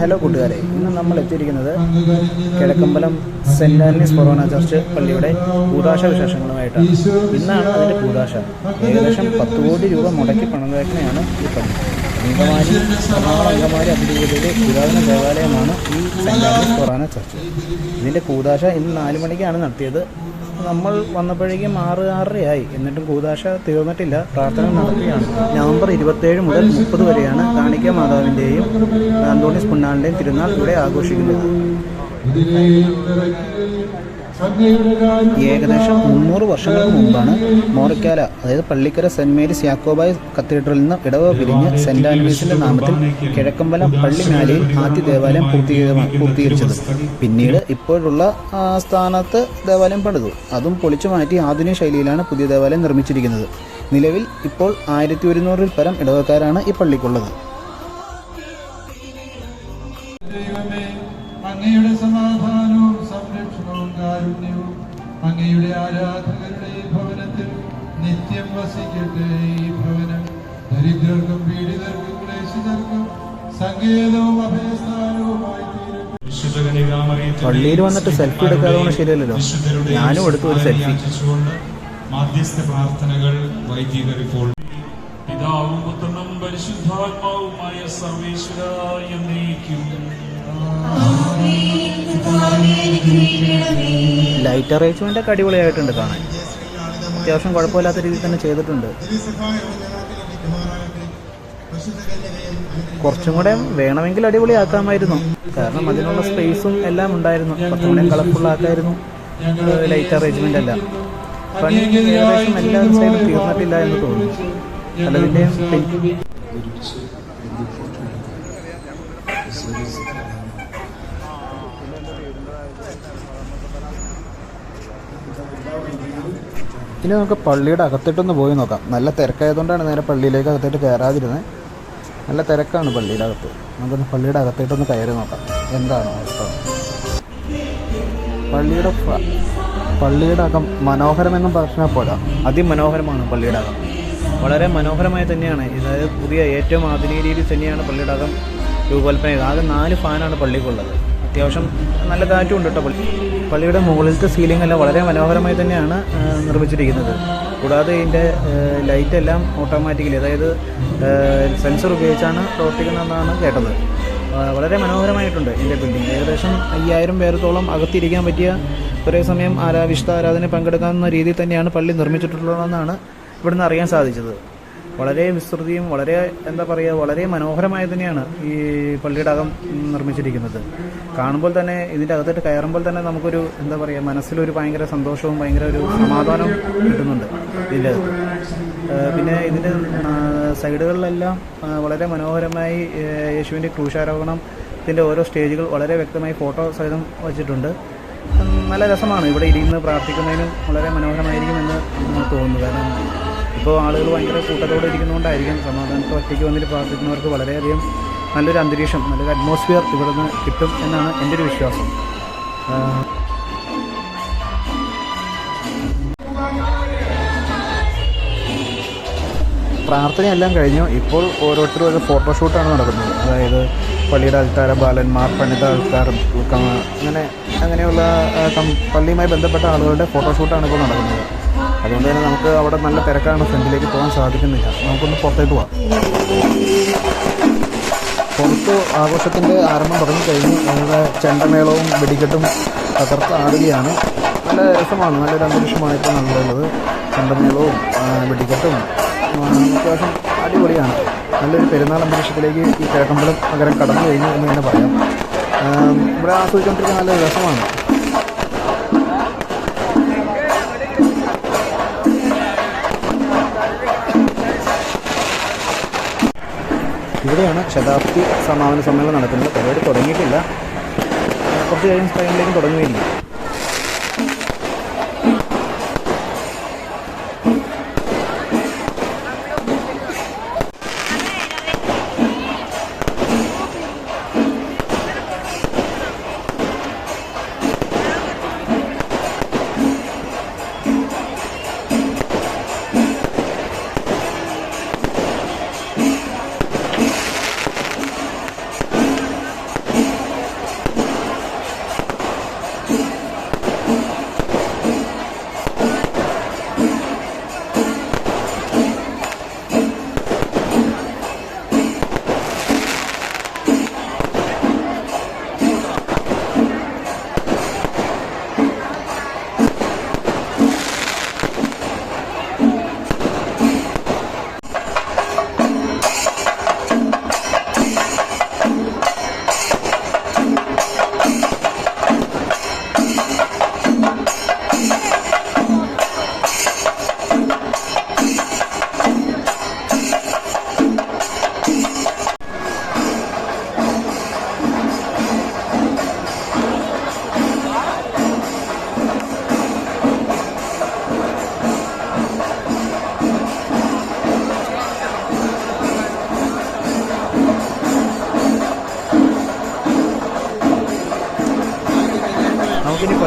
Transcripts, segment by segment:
Hello കൂട്ടുകാരെ. ഇന്ന് നമ്മൾ എത്തിയിരിക്കുന്നത് Kizhakkambalam saint Antony's forane church പള്ളിയുടെ കൂതാശ വിശേഷങ്ങളുമായിട്ടാണ്. ഇന്നാണ് അതിന്റെ കൂതാശ ഏകദേശം പത്ത് കോടി രൂപ മുടക്കി പണിതേക്കണെയാണ് ഈ പള്ളി. അങ്കമാലി എറണാകുളം അങ്കമാലി പുരാതന ദേവാലയമാണ് ഈ സെന്റ് ആന്റണീസ് കൊറോണ ചർച്ച്. ഇതിന്റെ കൂതാശ ഇന്ന് നാല് മണിക്കാണ് നടത്തിയത്. നമ്മൾ വന്നപ്പോഴേക്കും ആറ് ആറരയായി. എന്നിട്ടും കൂതാശ തീർന്നിട്ടില്ല. പ്രാർത്ഥന നടത്തുകയാണ് നവംബർ ഇരുപത്തേഴ് മുതൽ മുപ്പത് വരെയാണ് കാണിക്ക മാതാവിന്റെയും അന്തോണിസ് പുണ്ണാളിന്റെയും തിരുനാൾ ഇവിടെ ആഘോഷിക്കുന്നത്. ഏകദേശം മുന്നൂറ് വർഷങ്ങൾക്ക് മുമ്പാണ് മോറിക്കാല അതായത് പള്ളിക്കര സെന്റ് മേരീസ് യാക്കോബായ കത്തീഡ്രലിൽ നിന്ന് ഇടവ് പിരിഞ്ഞ് സെന്റ് ആൻഡ്രീസിന്റെ നാമത്തിൽ കിഴക്കമ്പലം പള്ളിമാലയിൽ ആദ്യ ദേവാലയം പൂർത്തീകരിച്ചത്. പിന്നീട് ഇപ്പോഴുള്ള സ്ഥാനത്ത് ദേവാലയം പണിതു. അതും പൊളിച്ചു മാറ്റി ആധുനിക ശൈലിയിലാണ് പുതിയ ദേവാലയം നിർമ്മിച്ചിരിക്കുന്നത്. നിലവിൽ ഇപ്പോൾ ആയിരത്തി ഒരുന്നൂറിൽ പരം ഇടവക്കാരാണ് ഈ പള്ളിക്കുള്ളത്. അങ്ങയുടെ ആരാധകരുടെ ഭവനത്തിൽ നിത്യം വസിക്കട്ടെ ഈ ഭവനം. ദരിദ്രർക്കും പീഡിതർക്കും ക്ലേശിതർക്കും സങ്കേതവും അഭയസ്ഥാനവുമായി പള്ളിയിൽ വന്നിട്ട് സെൽഫി എടുക്കാതെ ശരിയല്ലല്ലോ. ഞാനും എടുത്തു ഒരു സെൽഫി മാധ്യസ്ഥ പ്രാർത്ഥനകൾ വൈദികർ ഇപ്പോൾ പിതാവും പുത്രനും പരിശുദ്ധാത്മാവുമായ സർവേശ്വര എന്നേക്കും ലൈറ്റ് അറേഞ്ച്മെന്റ് ഒക്കെ അടിപൊളിയായിട്ടുണ്ട് കാണാൻ. അത്യാവശ്യം കുഴപ്പമില്ലാത്ത രീതിയിൽ തന്നെ ചെയ്തിട്ടുണ്ട്. കുറച്ചും കൂടെ വേണമെങ്കിൽ അടിപൊളിയാക്കാമായിരുന്നു. കാരണം അതിനുള്ള സ്പേസും എല്ലാം ഉണ്ടായിരുന്നു. കുറച്ചും കൂടെ കളർഫുൾ ആക്കായിരുന്നു ലൈറ്റ് അറേഞ്ച്മെന്റ് എല്ലാം. പണി ഏകദേശം എല്ലാ സൈഡും തീർന്നിട്ടില്ല എന്ന് തോന്നുന്നു. പലതിന്റെയും ഇനി നമുക്ക് പള്ളിയുടെ അകത്തോട്ടൊന്ന് പോയി നോക്കാം. നല്ല തിരക്കായതുകൊണ്ടാണ് നേരെ പള്ളിയിലേക്ക് അകത്തോട്ട് കയറാതിരുന്നത് നല്ല തിരക്കാണ് പള്ളിയുടെ അകത്ത്. നമുക്കൊന്ന് പള്ളിയുടെ അകത്തോട്ടൊന്ന് കയറി നോക്കാം. എന്താണ് അവസ്ഥ? പള്ളിയുടെ പള്ളിയുടെ അകം മനോഹരമെന്നും പറഞ്ഞാൽ പോരാ. അതിമനോഹരമാണ് പള്ളിയുടെ അകം. വളരെ മനോഹരമായി തന്നെയാണ്. ഇതായത് പുതിയ ഏറ്റവും ആധുനിക രീതിയിൽ തന്നെയാണ് പള്ളിയുടെ അകം രൂപകൽപ്പന ചെയ്തത്. ആകെ നാല് ഫാനാണ് പള്ളിക്കുള്ളത്. അത്യാവശ്യം നല്ല കാറ്റും ഉണ്ട് കേട്ടോ പള്ളി. പള്ളിയുടെ മുകളിലത്തെ സീലിംഗ് എല്ലാം വളരെ മനോഹരമായി തന്നെയാണ് നിർമ്മിച്ചിരിക്കുന്നത്. കൂടാതെ ഇതിന്റെ ലൈറ്റ് എല്ലാം ഓട്ടോമാറ്റിക്കലി അതായത് സെൻസർ ഉപയോഗിച്ചാണ് പ്രവർത്തിക്കുന്നതെന്നാണ് കേട്ടത്. വളരെ മനോഹരമായിട്ടുണ്ട് ഇതിന്റെ ബിൽഡിംഗ് ഏകദേശം അയ്യായിരം പേരത്തോളം അകത്തിരിക്കാൻ പറ്റിയ ഒരേ സമയം ആരാ വിശുദ്ധ ആരാധന പങ്കെടുക്കാവുന്ന രീതിയിൽ തന്നെയാണ് പള്ളി നിർമ്മിച്ചിട്ടുള്ളതെന്നാണ് ഇവിടുന്ന് അറിയാൻ സാധിച്ചത്. വളരെ വിസ്തൃതിയും വളരെ എന്താ പറയുക വളരെ മനോഹരമായി തന്നെയാണ് ഈ പള്ളിയുടെ അകം നിർമ്മിച്ചിരിക്കുന്നത്. കാണുമ്പോൾ തന്നെ ഇതിന്റെ അകത്തോട്ട് കയറുമ്പോൾ തന്നെ നമുക്കൊരു എന്താ പറയുക മനസ്സിലൊരു ഭയങ്കര സന്തോഷവും ഭയങ്കര ഒരു സമാധാനവും കിട്ടുന്നുണ്ട് ഇതിന്റെ പിന്നെ ഇതിന്റെ സൈഡുകളിലെല്ലാം വളരെ മനോഹരമായി യേശുവിന്റെ ക്രൂശാരോഹണം ഇതിന്റെ ഓരോ സ്റ്റേജുകൾ വളരെ വ്യക്തമായി ഫോട്ടോ സഹിതം വച്ചിട്ടുണ്ട്. നല്ല രസമാണ് ഇവിടെ ഇരിക്കുന്നത് പ്രാർത്ഥിക്കുന്നതിനും വളരെ മനോഹരമായിരിക്കുമെന്ന് തോന്നുന്നു. കാരണം ഇപ്പോൾ ആളുകൾ ഭയങ്കര കൂട്ടത്തോടെ ഇരിക്കുന്നതുകൊണ്ടായിരിക്കും സമാധാനത്തെ ഒറ്റയ്ക്ക് വന്നിട്ട് പ്രാർത്ഥിക്കുന്നവർക്ക് വളരെയധികം നല്ലൊരു അന്തരീക്ഷം നല്ലൊരു അറ്റ്മോസ്ഫിയർ ഇവിടെ നിന്ന് കിട്ടും എന്നാണ് എന്റെ ഒരു വിശ്വാസം. പ്രാർത്ഥനയെല്ലാം കഴിഞ്ഞു. ഇപ്പോൾ ഓരോരുത്തരും ഒരു ഫോട്ടോഷൂട്ടാണ് നടക്കുന്നത്. അതായത് പള്ളിയുടെ ആൾക്കാർ ബാലന്മാർ പണിത ആൾക്കാർ അങ്ങനെ അങ്ങനെയുള്ള പള്ളിയുമായി ബന്ധപ്പെട്ട ആളുകളുടെ ഫോട്ടോഷൂട്ടാണ് ഇപ്പോൾ നടക്കുന്നത്. അതുകൊണ്ട് തന്നെ നമുക്ക് അവിടെ നല്ല തിരക്കാണ്. ഫ്രണ്ടിലേക്ക് പോകാൻ സാധിക്കുന്നില്ല. നമുക്കൊന്ന് പുറത്തേക്ക് പോവാം. പുറത്ത് ആഘോഷത്തിന്റെ ആരംഭം തുടങ്ങി കഴിഞ്ഞു. നമ്മുടെ ചെണ്ടമേളവും വെടിക്കെട്ടും തകർത്ത് ആടുകയാണ്. നല്ല രസമാണ്. നല്ലൊരു അന്തരീക്ഷമായിട്ട് നല്ലത് ചെണ്ടമേളവും വെടിക്കെട്ടും അത്യാവശ്യം അടിപൊളിയാണ്. നല്ലൊരു പെരുന്നാൾ അന്തരീക്ഷത്തിലേക്ക് ഈ കിഴക്കമ്പലം അകരം കടന്നു കഴിഞ്ഞു എന്ന് തന്നെ പറയാം. ഇവിടെ ആസ്വദിച്ചുകൊണ്ടിരിക്കുന്ന നല്ല രസമാണ്. ഇവിടെയാണ് ശതാബ്ദി സമാപന സമ്മേളനം നടക്കുന്നത്. പരിപാടി തുടങ്ങിയിട്ടില്ല. കുറച്ച് കഴിഞ്ഞ ടൈമിലേക്കും തുടങ്ങുമായിരിക്കും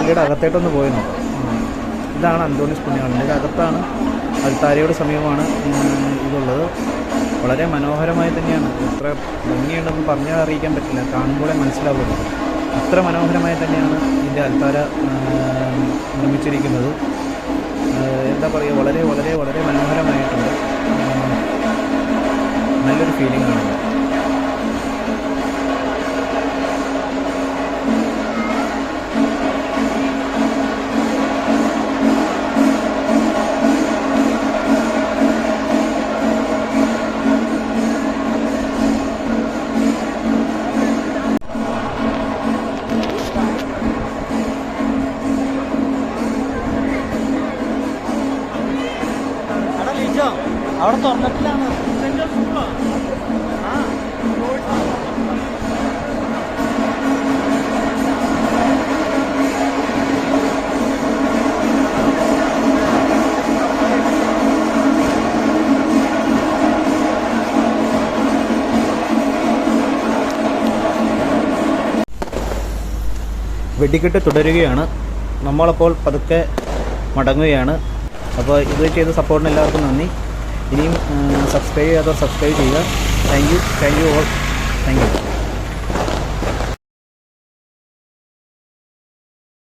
പള്ളിയുടെ അകത്തേട്ടൊന്ന് പോയി ഇതാണ് അന്തോണിസ് പുണ്യാളന്റെ അകത്താണ് അൽത്താരയുടെ സമീപമാണ് ഇതുള്ളത്. വളരെ മനോഹരമായി തന്നെയാണ്. എത്ര ഭംഗിയുണ്ടെന്ന് പറഞ്ഞാൽ അറിയിക്കാൻ പറ്റില്ല. കാണുമ്പോഴേ മനസ്സിലാവുള്ളൂ. അത്ര മനോഹരമായി തന്നെയാണ് ഇതിന്റെ അൽത്താര നിർമ്മിച്ചിരിക്കുന്നത്. എന്താ പറയുക വളരെ വളരെ വളരെ അവിടെ തുറന്നിട്ടില്ലാണ് വെടിക്കെട്ട് തുടരുകയാണ്. നമ്മളപ്പോൾ പതുക്കെ മടങ്ങുകയാണ്. അപ്പോൾ ഇത് ചെയ്ത സപ്പോർട്ടിന് എല്ലാവർക്കും നന്ദി. ഇനിയും സബ്സ്ക്രൈബ് ചെയ്യാത്തവർ സബ്സ്ക്രൈബ് ചെയ്യുക. Thank you thank you all thank you